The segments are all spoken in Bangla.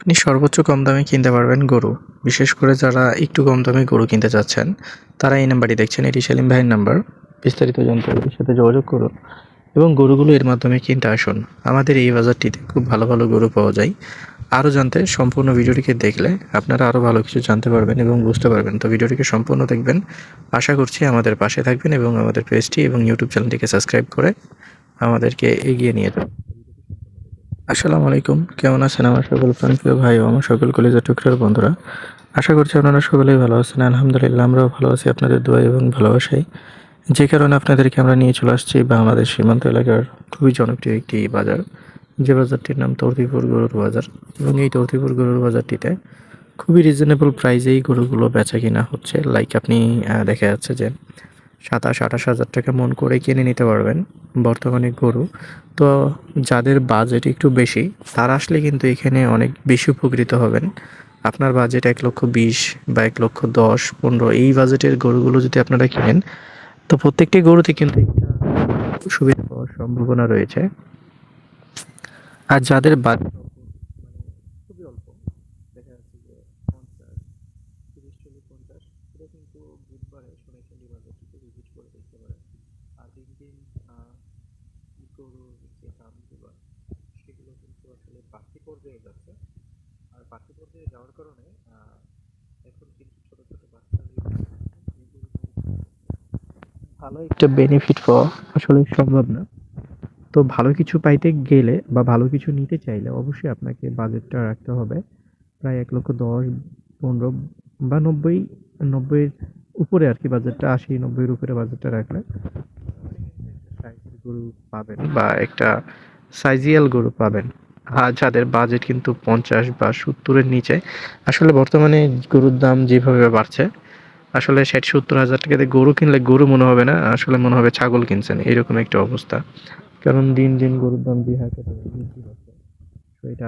আপনি সর্বোচ্চ কম দামে কিনতে পারবেন গরু। বিশেষ করে যারা একটু কম দামে গরু কিনতে চাচ্ছেন, তারা এই নাম্বারটি দেখছেন, এটি সেলিম ভাইয়ের নাম্বার। বিস্তারিত জানতে এর সাথে যোগাযোগ করুন এবং গরুগুলো এর মাধ্যমে কিনতে আসুন। আমাদের এই বাজারটিতে খুব ভালো ভালো গরু পাওয়া যায়। আরও জানতে সম্পূর্ণ ভিডিওটিকে দেখলে আপনারা আরও ভালো কিছু জানতে পারবেন এবং বুঝতে পারবেন। তো ভিডিওটিকে সম্পূর্ণ দেখবেন। আশা করছি আমাদের পাশে থাকবেন এবং আমাদের পেজটি এবং ইউটিউব চ্যানেলটিকে সাবস্ক্রাইব করে আমাদেরকে এগিয়ে নিয়ে যাবেন। আসসালামু আলাইকুম। কেমন আছেন আমার সকল প্রাণপ্রিয় ভাই ও আমার সকল কলেজের টুকরার বন্ধুরা? আশা করছি আপনারা সকলেই ভালো আছেন। আলহামদুলিল্লাহ, আমরাও ভালো আছি আপনাদের দোয়া এবং ভালোবাসাই যে কারণে আপনাদেরকে আমরা নিয়ে চলে আসছি বাংলাদেশ সীমান্ত এলাকার খুবই জনপ্রিয় একটি বাজার, যে বাজারটির নাম তর্তিপুর গরুর বাজার। এবং এই তর্তিপুর গরুর বাজারটিতে খুবই রিজনেবল প্রাইজেই গরুগুলো বেচা কিনা হচ্ছে। লাইক আপনি দেখা যাচ্ছে যে সাতাশ আঠাশ হাজার টাকা মন করে কিনে নিতে পারবেন। বর্তমানে গরু। তো যাদের বাজেট একটু বেশি, তারা আসলে কিন্তু এখানে অনেক বেশি উপকৃত হবেন। আপনার বাজেট এক লক্ষ বিশ বা এক লক্ষ দশ, পনেরো, এই বাজেটের গরুগুলো যদি আপনারা কিনেন, তো প্রত্যেকটি গরুতে কিন্তু সুবিধা পাওয়ার সম্ভাবনা রয়েছে। আর যাদের বাজেট খুবই অল্প কিন্তু বুধবারে ভিজিট করে দেখতে পারেন। দিন যে সেগুলো কিন্তু আসলে পর্যায়ে যাচ্ছে। আর পর্যায়ে যাওয়ার কারণে এখন কিন্তু ভালো একটা বেনিফিট পাওয়া আসলে সম্ভব না। তো ভালো কিছু পাইতে গেলে বা ভালো কিছু নিতে চাইলে অবশ্যই আপনাকে বাজেটটা রাখতে হবে। প্রায় এক লক্ষ দশ, পনেরো বা নব্বই, নব্বইয়ের উপরে আর কি বাজেটটা আশি, নব্বইয়ের উপরে বাজেটটা রাখলে। গরু পাবেন বা একটা সাইজিয়াল গরু পাবেন। আর যাদের বাজেট কিন্তু পঞ্চাশ বা সত্তরের নিচে, আসলে বর্তমানে গরুর দাম যেভাবে বাড়ছে, আসলে ষাট সত্তর হাজার টাকাতে গরু কিনলে গরু মনে হবে না, আসলে মনে হবে ছাগল কিনছেন, এরকম একটা অবস্থা। কারণ দিন দিন গরুর দাম হাজার টাকা বৃদ্ধি পাচ্ছে। তো এটা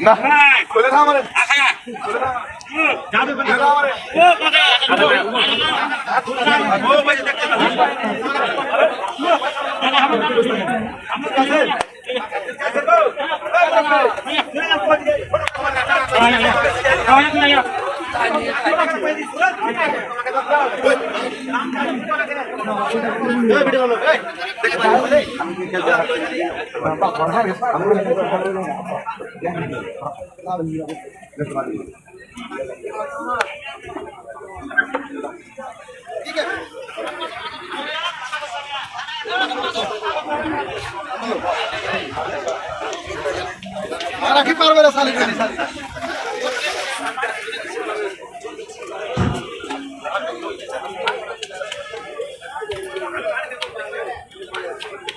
না খুলে দাও আমারে। খুলে দাও আমারে রাখি পারবে না সালি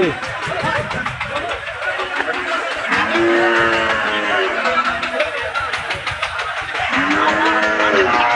Thank you.